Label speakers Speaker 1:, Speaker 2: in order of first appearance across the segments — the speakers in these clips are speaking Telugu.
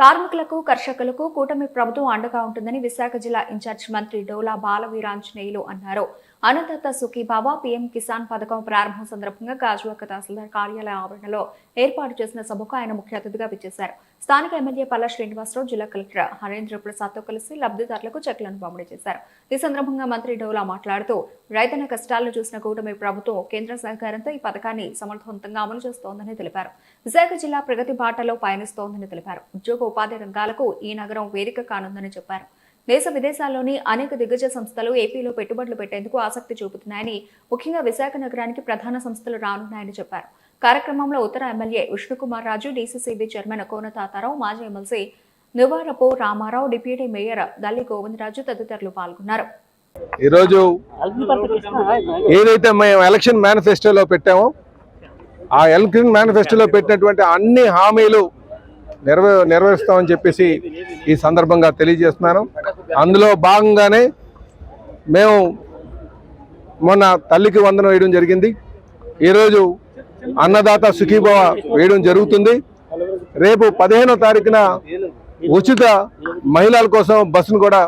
Speaker 1: కార్మికులకు కర్షకులకు కూటమి ప్రభుత్వం అండగా ఉంటుందని విశాఖ జిల్లా ఇన్ఛార్జ్ మంత్రి డోలా బాలవీరాంజనేయులు అన్నారు. అన్నదాత సుఖీబాబా పీఎం కిసాన్ పథకం ప్రారంభం సందర్భంగా గాజువాక తహసీల్దార్ కార్యాలయ ఆవరణలో ఏర్పాటు చేసిన సభకు ఆయన ముఖ్య అతిథిగా విచ్చేశారు. స్థానిక ఎమ్మెల్యే పల్లా శ్రీనివాసరావు జిల్లా కలెక్టర్ హరేంద్ర ప్రసాద్తో కలిసి లబ్ధిదారులకు చెక్లను పంపిణీ చేశారు. ఈ సందర్భంగా మంత్రి డోలా మాట్లాడుతూ రైతన్న కష్టాలను చూసిన కూటమి ప్రభుత్వం కేంద్ర సహకారంతో ఈ పథకాన్ని సమర్థవంతంగా అమలు చేస్తోందని తెలిపారు. విశాఖ జిల్లా ప్రగతి బాటలో పయనిస్తోందని తెలిపారు. ఉద్యోగ ఉపాధి రంగాలకు ఈ నగరం వేదిక కానుందని చెప్పారు. దేశ విదేశాల్లోని అనేక దిగ్గజ సంస్థలు ఏపీలో పెట్టుబడులు పెట్టేందుకు ఆసక్తి చూపుతున్నాయని ముఖ్యంగా విశాఖ నగరానికి ప్రధాన సంస్థలు రానున్నాయని చెప్పారు. కార్యక్రమంలో ఉత్తర MLA Vishnukumar Raju DCCB chairman Kona Tatarao మాజీ MLC Nivarapu Ramarao deputy mayor Galli Govindaraju తదితరులు పాల్గొన్నారు.
Speaker 2: ఈరోజు ఏదైతే మేము ఎలక్షన్ మేనిఫెస్టోలో పెట్టామో ఆ ఎలక్షన్ మేనిఫెస్టోలో పెట్టినటువంటి అన్ని హామీలు నెరవే నెరవేరుస్తామని చెప్పేసి ఈ సందర్భంగా తెలియజేస్తున్నాను. అందులో భాగంగానే మేము మొన్న తల్లికి వందనం వేయడం జరిగింది. ఈరోజు అన్నదాత సుఖీభవ వేయడం జరుగుతుంది. రేపు పదిహేనో తారీఖున ఉచిత మహిళల కోసం బస్సును కూడా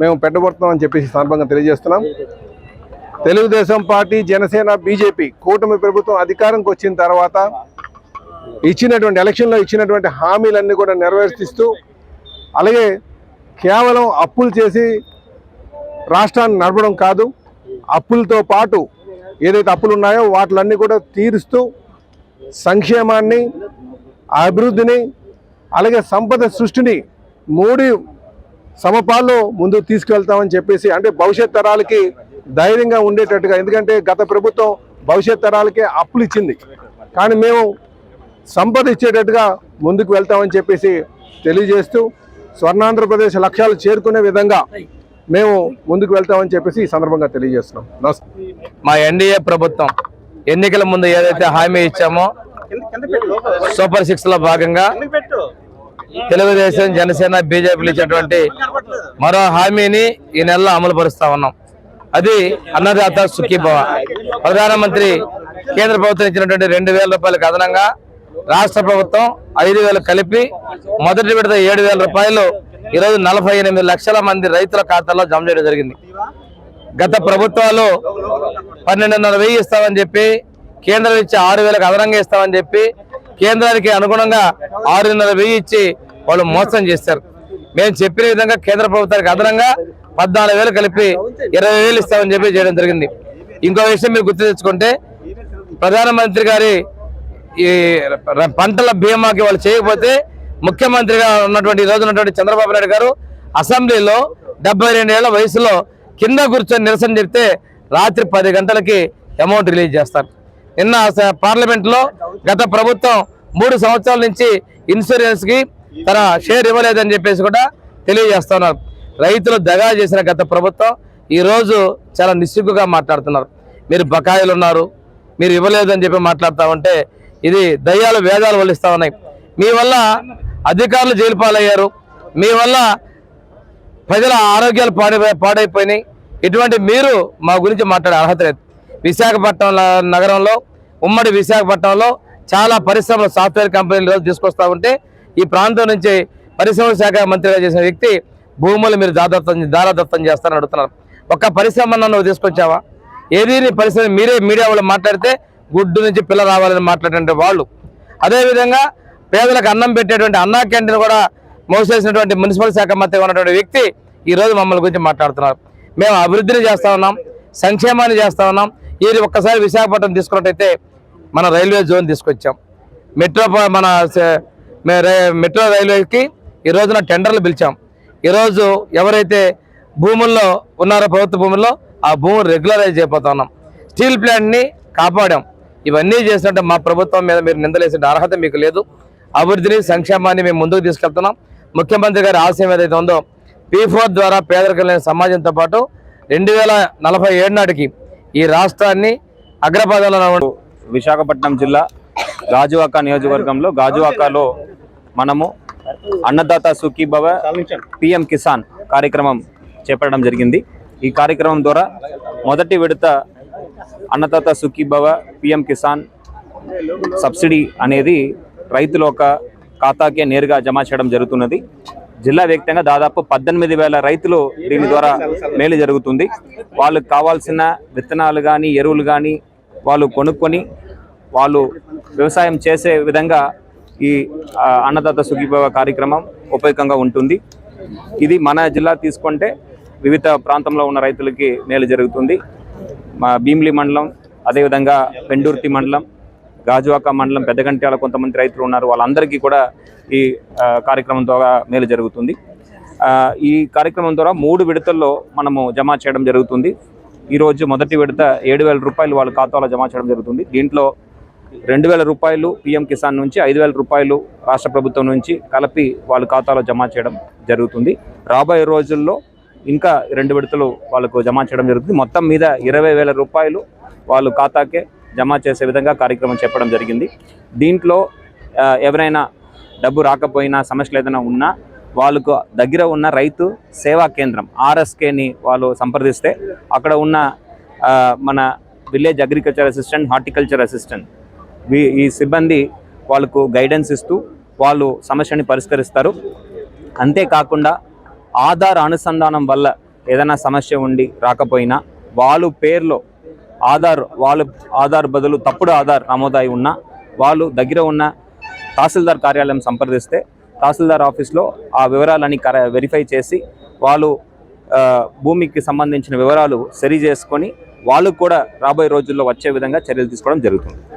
Speaker 2: మేము పెట్టబోతున్నామని చెప్పేసి సందర్భంగా తెలియజేస్తున్నాం. తెలుగుదేశం పార్టీ జనసేన బీజేపీ కూటమి ప్రభుత్వం అధికారంకి వచ్చిన తర్వాత ఇచ్చినటువంటి ఎలక్షన్లో ఇచ్చినటువంటి హామీలన్నీ కూడా నెరవేర్తిస్తూ అలాగే కేవలం అప్పులు చేసి రాష్ట్రాన్ని నడపడం కాదు అప్పులతో పాటు ఏదైతే అప్పులు ఉన్నాయో వాటిలన్నీ కూడా తీరుస్తూ సంక్షేమాన్ని అభివృద్ధిని అలాగే సంపద సృష్టిని మూడి సమపాల్లో ముందుకు తీసుకెళ్తామని చెప్పేసి అంటే భవిష్యత్ తరాలకి ధైర్యంగా ఉండేటట్టుగా ఎందుకంటే గత ప్రభుత్వం భవిష్యత్ తరాలకే అప్పులు ఇచ్చింది. కానీ మేము సంపద ఇచ్చేటట్టుగా ముందుకు వెళ్తామని చెప్పేసి తెలియజేస్తూ స్వర్ణాంధ్రప్రదేశ్ లక్ష్యాలు చేరుకునే విధంగా మేము ముందుకు వెళ్తామని చెప్పేసి ఈ సందర్భంగా తెలియజేస్తున్నాం.
Speaker 3: మా ఎన్డీఏ ప్రభుత్వం ఎన్నికల ముందు ఏదైతే హామీ ఇచ్చామో సూపర్ సిక్స్లో భాగంగా తెలుగుదేశం జనసేన బీజేపీలు ఇచ్చినటువంటి మరో హామీని ఈ నెలలో అమలు పరుస్తా ఉన్నాం. అది అన్నదాత సుఖీభవ. ప్రధానమంత్రి కేంద్ర ప్రభుత్వం ఇచ్చినటువంటి రెండు వేల రూపాయలకు అదనంగా రాష్ట్ర ప్రభుత్వం ఐదు వేలు కలిపి మొదటి విడత ఏడు వేల రూపాయలు ఈరోజు నలభై ఎనిమిది లక్షల మంది రైతుల ఖాతాలో జమ చేయడం జరిగింది. గత ప్రభుత్వాలు పన్నెండున్నర వెయ్యి ఇస్తామని చెప్పి కేంద్రం ఇచ్చి ఆరు వేలకు అదనంగా ఇస్తామని చెప్పి కేంద్రానికి అనుగుణంగా ఆరున్నర వెయ్యి ఇచ్చి వాళ్ళు మోసం చేశారు. మేము చెప్పిన విధంగా కేంద్ర ప్రభుత్వానికి అదనంగా పద్నాలుగు వేలు కలిపి ఇరవై వేలు ఇస్తామని చెప్పి చేయడం జరిగింది. ఇంకో విషయం మీరు గుర్తు తెచ్చుకుంటే ప్రధానమంత్రి గారి ఈ పంటల బీమాకి వాళ్ళు చేయకపోతే ముఖ్యమంత్రిగా ఉన్నటువంటి ఈ రోజు ఉన్నటువంటి చంద్రబాబు నాయుడు గారు అసెంబ్లీలో డెబ్బై రెండేళ్ళ వయసులో కింద కూర్చొని నిరసన చెప్తే రాత్రి పది గంటలకి అమౌంట్ రిలీజ్ చేస్తారు. నిన్న పార్లమెంట్లో గత ప్రభుత్వం మూడు సంవత్సరాల నుంచి ఇన్సూరెన్స్కి తన షేర్ ఇవ్వలేదని చెప్పేసి కూడా తెలియజేస్తున్నారు. రైతులు దగా చేసిన గత ప్రభుత్వం ఈరోజు చాలా నిస్సిగ్గుగా మాట్లాడుతున్నారు. మీరు బకాయిలు ఉన్నారు మీరు ఇవ్వలేదని చెప్పి మాట్లాడుతూ ఉంటే ఇది దయ్యాలు వేదాలు వల్లిస్తూ ఉన్నాయి. మీ వల్ల అధికారులు జైలు పాలయ్యారు. మీ వల్ల ప్రజల ఆరోగ్యాలు పాడై పాడైపోయినాయి. ఇటువంటి మీరు మా గురించి మాట్లాడే అర్హత లేదు. విశాఖపట్నం నగరంలో ఉమ్మడి విశాఖపట్నంలో చాలా పరిశ్రమలు సాఫ్ట్వేర్ కంపెనీలు తీసుకొస్తూ ఉంటే ఈ ప్రాంతం నుంచి పరిశ్రమల శాఖ మంత్రిగా చేసిన వ్యక్తి భూములు మీరు దాదాత్వం దారాదత్తం చేస్తారని అడుగుతున్నారు. ఒక్క పరిశ్రమ నువ్వు తీసుకొచ్చావా? ఏది పరిశ్రమ? మీరే మీడియా వాళ్ళు మాట్లాడితే గుడ్డు నుంచి పిల్ల రావాలని మాట్లాడే వాళ్ళు. అదేవిధంగా పేదలకు అన్నం పెట్టేటువంటి అన్నా క్యాంటీన్ కూడా మోసేసినటువంటి మున్సిపల్ శాఖ మంత్రిగా ఉన్నటువంటి వ్యక్తి ఈరోజు మమ్మల్ని గురించి మాట్లాడుతున్నారు. మేము అభివృద్ధిని చేస్తా ఉన్నాం సంక్షేమాన్ని చేస్తా ఉన్నాం. ఇది ఒక్కసారి విశాఖపట్నం తీసుకున్నట్టయితే మన రైల్వే జోన్ తీసుకొచ్చాం. మెట్రో మన మెట్రో రైల్వేకి ఈ రోజున టెండర్లు పిలిచాం. ఈరోజు ఎవరైతే భూముల్లో ఉన్నారో ప్రభుత్వ భూముల్లో ఆ భూములు రెగ్యులరైజ్ చేయబోతున్నాం స్టీల్ ప్లాంట్ని కాపాడాం. ఇవన్నీ చేసినట్టు మా ప్రభుత్వం మీద మీరు నిందలేసే అర్హత మీకు లేదు. అభివృద్ధిని సంక్షేమాన్ని మేము ముందుకు తీసుకెళ్తున్నాం. ముఖ్యమంత్రి గారి ఆశయం ఏదైతే ఉందో పీ ఫోర్ ద్వారా పేదరికం లేని సమాజంతో పాటు రెండు వేల నలభై ఏడు నాటికి ఈ రాష్ట్రాన్ని అగ్రపదంలో
Speaker 4: విశాఖపట్నం జిల్లా గాజువాక నియోజకవర్గంలో గాజువాకలో మనము అన్నదాత సుఖీభవ పిఎం కిసాన్ కార్యక్రమం చేపట్టడం జరిగింది. ఈ కార్యక్రమం ద్వారా మొదటి విడత అన్నదాత సుఖీభవ పిఎం కిసాన్ సబ్సిడీ అనేది రైతులు ఒక ఖాతాకే నేరుగా జమ చేయడం జరుగుతున్నది. జిల్లా వ్యక్తంగా దాదాపు పద్దెనిమిది వేల రైతులు దీని ద్వారా మేలు జరుగుతుంది. వాళ్ళకి కావాల్సిన విత్తనాలు కానీ ఎరువులు కానీ వాళ్ళు కొనుక్కొని వాళ్ళు వ్యవసాయం చేసే విధంగా ఈ అన్నదాత సుఖీభవ కార్యక్రమం ఉపయోగంగా ఉంటుంది. ఇది మన జిల్లా తీసుకుంటే వివిధ ప్రాంతంలో ఉన్న రైతులకి మేలు జరుగుతుంది. మా భీమిలి మండలం అదేవిధంగా పెండుర్తి మండలం గాజువాక మండలం పెద్దగంట్యాల కొంతమంది రైతులు ఉన్నారు. వాళ్ళందరికీ కూడా ఈ కార్యక్రమం ద్వారా మేలు జరుగుతుంది. ఈ కార్యక్రమం ద్వారా మూడు విడతల్లో మనము జమ చేయడం జరుగుతుంది. ఈరోజు మొదటి విడత ఏడు వేల రూపాయలు వాళ్ళ ఖాతాలో జమ చేయడం జరుగుతుంది. దీంట్లో రెండు వేల రూపాయలు పిఎం కిసాన్ నుంచి ఐదు వేల రూపాయలు రాష్ట్ర ప్రభుత్వం నుంచి కలిపి వాళ్ళ ఖాతాలో జమ చేయడం జరుగుతుంది. రాబోయే రోజుల్లో ఇంకా రెండు విడతలు వాళ్ళకు జమ చేయడం జరుగుతుంది. మొత్తం మీద ఇరవై వేల రూపాయలు వాళ్ళు ఖాతాకే జమ చేసే విధంగా కార్యక్రమం చెప్పడం జరిగింది. దీంట్లో ఎవరైనా డబ్బు రాకపోయినా సమస్యలు ఏదైనా ఉన్నా వాళ్ళకు దగ్గర ఉన్న రైతు సేవా కేంద్రం ఆర్ఎస్కేని వాళ్ళు సంప్రదిస్తే అక్కడ ఉన్న మన village agriculture assistant horticulture assistant we- ఈ సిబ్బంది వాళ్ళకు గైడెన్స్ ఇస్తూ వాళ్ళు సమస్యని పరిష్కరిస్తారు. అంతేకాకుండా ఆధార్ అనుసంధానం వల్ల ఏదైనా సమస్య ఉండి రాకపోయినా వాళ్ళు పేర్లో ఆధార్ వాళ్ళు ఆధార్ బదులు తప్పుడు ఆధార్ నమోదై ఉన్నా వాళ్ళు దగ్గర ఉన్న తహసీల్దార్ కార్యాలయం సంప్రదిస్తే తహసీల్దార్ ఆఫీస్లో ఆ వివరాలని కర వెరిఫై చేసి వాళ్ళు భూమికి సంబంధించిన వివరాలు సరి చేసుకొని వాళ్ళు కూడా రాబోయే రోజుల్లో వచ్చే విధంగా చర్యలు తీసుకోవడం జరుగుతుంది.